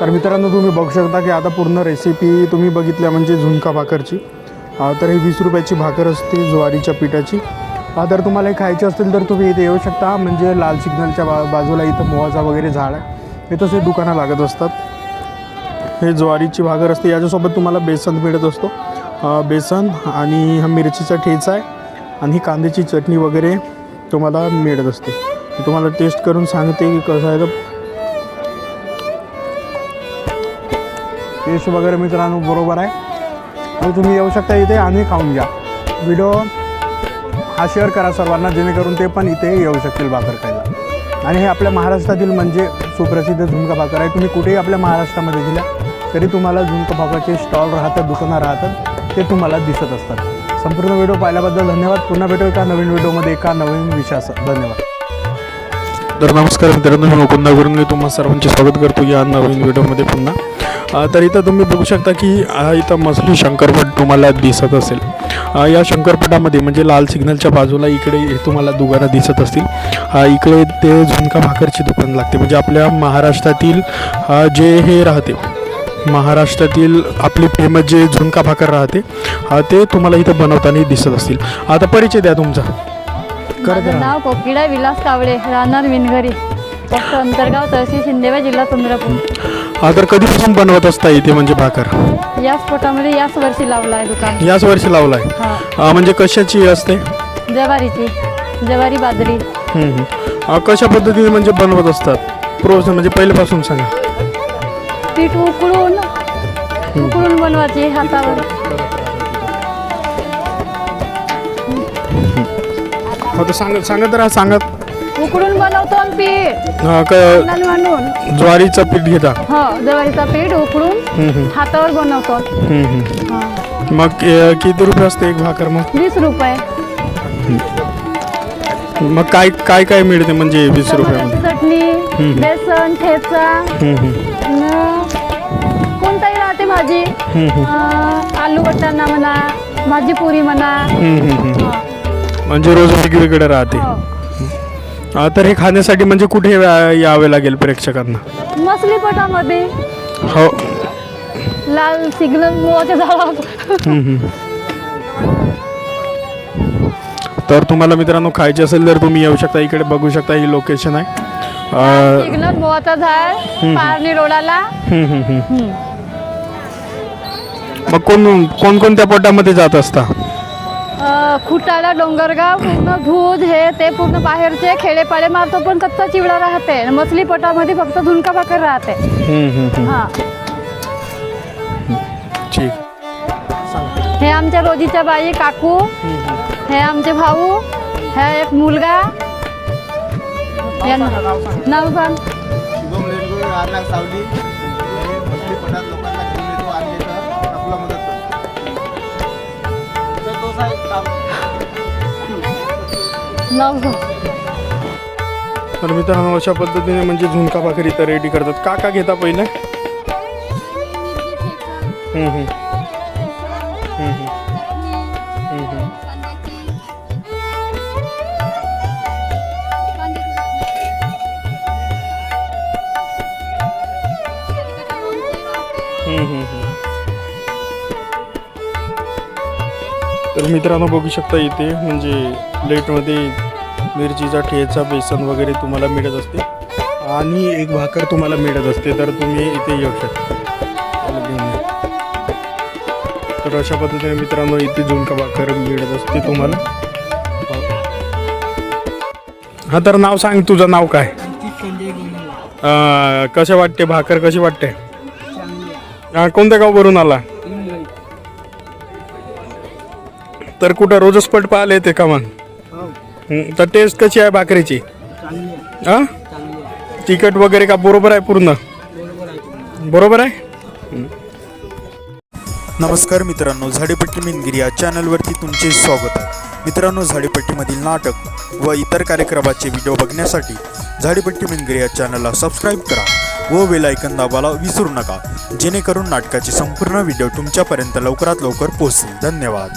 तर मित्रांनो तुम्ही बघू शकता की आता पूर्ण रेसिपी तुम्ही बघितल्या म्हणजे झुणका भाकरची. तर ही वीस रुपयाची भाकर असते ज्वारीच्या पिठाची. तर तुम्हाला हे खायची असतील तर तुम्ही इथे येऊ शकता. म्हणजे लाल सिग्नलच्या बा बाजूला इथं मोहाचा वगैरे झाड आहे. इथंच हे दुकानं लागत असतात. हे ज्वारीची भाकर असते. याच्यासोबत तुम्हाला बेसन मिळत असतो. बेसन आणि हा मिरचीचा ठेचा आहे. आणि ही कांद्याची चटणी वगैरे तुम्हाला मिळत असते. तुम्हाला टेस्ट करून सांगते की कसं आहे तर टेस्ट वगैरे मित्रांनो बरोबर आहे. आणि तुम्ही येऊ शकता इथे आणि खाऊन घ्या. व्हिडिओ हा शेअर करा सर्वांना जेणेकरून ते पण इथे येऊ शकतील भाकर खायला. आणि हे आपल्या महाराष्ट्रातील म्हणजे सुप्रसिद्ध झुणका भाकर आहे. तुम्ही कुठेही आपल्या महाराष्ट्रामध्ये दिल्या तरी तुम्हाला झुणका भाकरचे स्टॉल राहतात दुकानं राहतात ते तुम्हाला दिसत असतात. संपूर्ण व्हिडिओ पाहिल्याबद्दल धन्यवाद. पुन्हा भेटू एका नवीन व्हिडिओमध्ये एका नवीन विषयासह. धन्यवाद. तर नमस्कार मित्रांनो मी मुकुंदा गुरुंगे तुम्हा सर्वांचे स्वागत करतो या नवीन व्हिडिओमध्ये पुन्हा. तर इथं तुम्ही बघू शकता की इथं मसली शंकरपट तुम्हाला दिसत असेल. या शंकरपटामध्ये म्हणजे लाल सिग्नलच्या बाजूला इकडे तुम्हाला दुकानं दिसत असतील. इकडे ते झुणका भाकरची दुकान लागते. म्हणजे आपल्या महाराष्ट्रातील जे हे राहते महाराष्ट्रातील आपली फेमस जे झुणका भाकर राहते ते तुम्हाला इथं बनवताना दिसत असतील. आता परिचय द्या तुमचा. नाव कोकिळा विलास कावळे राहणार विनघरी. अंतर्गाव तहसील शिंदेवा जिल्हा चंद्रपूर तर कधीपासून बनवत असता इथे म्हणजे भाकर. याच पोटामध्ये याच वर्षी लावला आहे दुकान. याच वर्षी लावलाय. हा. अ, म्हणजे कशाची असते? ज्वारीची. ज्वारी बाजरी. हम्म, हम्म. अ, कशा पद्धतीने म्हणजे बनवत असतात? प्रोसेस म्हणजे पहिल्यापासून सांगा. पीठ उकळून उकळून बनवायची हातावर. हो तर सांगत सांगत राहा सांगत उकळून बनवतो आणि पीठ. क म्हणून ज्वारीचं पीठ घेता? हो ज्वारीचा पीठ हम्म, हम्म, हातावर बनवतो. हम्म, हम्म. हा. मग अ, किती रुपये असते एक भाकर मग? वीस रुपये. मग काय काय काय मिळते म्हणजे वीस रुपयामध्ये? टमाट्याची चटणी हम्म. बेसन ठेचा. हम्म, हम्म, न कोणताही राहते भाजी. हम्म, हम्म, अं, आलू वाटाणा म्हणा भाजी पुरी म्हणा. हम्म, हम्म, हम्म. हा. म्हणजे रोज वेगवेगळे राहते. हो. अ, तर हे खाण्यासाठी म्हणजे कुठे यावे लागेल प्रेक्षकांना? मसली पटामध्ये हो. लाल सिग्नल झाडावर. तर तुम्हाला मित्रांनो खायचे असेल तर तुम्ही येऊ शकता इकडे बघू शकता ही लोकेशन आहे. अ, सिग्नल मोवाचा झाड पारणी रोडाला. हम्म, हम्म, हम्म. हम्म. मग कोण कोणकोणत्या पोटामध्ये जात असता? अं, खुटाळा डोंगरगाव पूर्ण धूज हे ते पूर्ण बाहेरचे खेडेपाडे मारतो पण कच्चा चिवडा राहते. मसली पटामध्ये फक्त झुणका भाकर राहते. हा. ठीक. हे आमच्या रोजीच्या बाई काकू हे आमचे भाऊ हे एक मुलगा. यांना- नाव सांग. सांग तर मित्रांनो अशा पद्धतीने म्हणजे झुणका भाकरी तर रेडी करतात का का घेता पहिले हम्म. हम्म, हम्म. हम्म, तर मित्रांनो बघू शकता इथे म्हणजे प्लेटमध्ये मिरचीचा ठेचा बेसन वगैरे तुम्हाला मिळत असते. आणि एक भाकर तुम्हाला मिळत असते तर तुम्ही इथे येऊ शकता. तर अशा पद्धतीने मित्रांनो इथे झुणका भाकर मिळत असते तुम्हाला. हा तर नाव सांग तुझं नाव काय? कसे वाटते? भाकर कशी वाटते? कोणत्या गाववरून आला? तर कुठं रोजच पट पाहायला येते का मग हं, तर टेस्ट कशी आहे भाकरीची? हा? तिखट वगैरे का बरोबर आहे पूर्ण? बरोबर आहे नमस्कार मित्रांनो झाडीपट्टी मिनगिरी या चॅनलवरती तुमचे स्वागत आहे. मित्रांनो झाडीपट्टीमधील नाटक व इतर कार्यक्रमाचे व्हिडिओ बघण्यासाठी झाडीपट्टी मिनगिरी या चॅनलला सबस्क्राईब करा व बेल ऐकन दाबायला विसरू नका. जेणेकरून नाटकाचे संपूर्ण व्हिडिओ तुमच्यापर्यंत लवकरात लवकर पोहोचतील. धन्यवाद.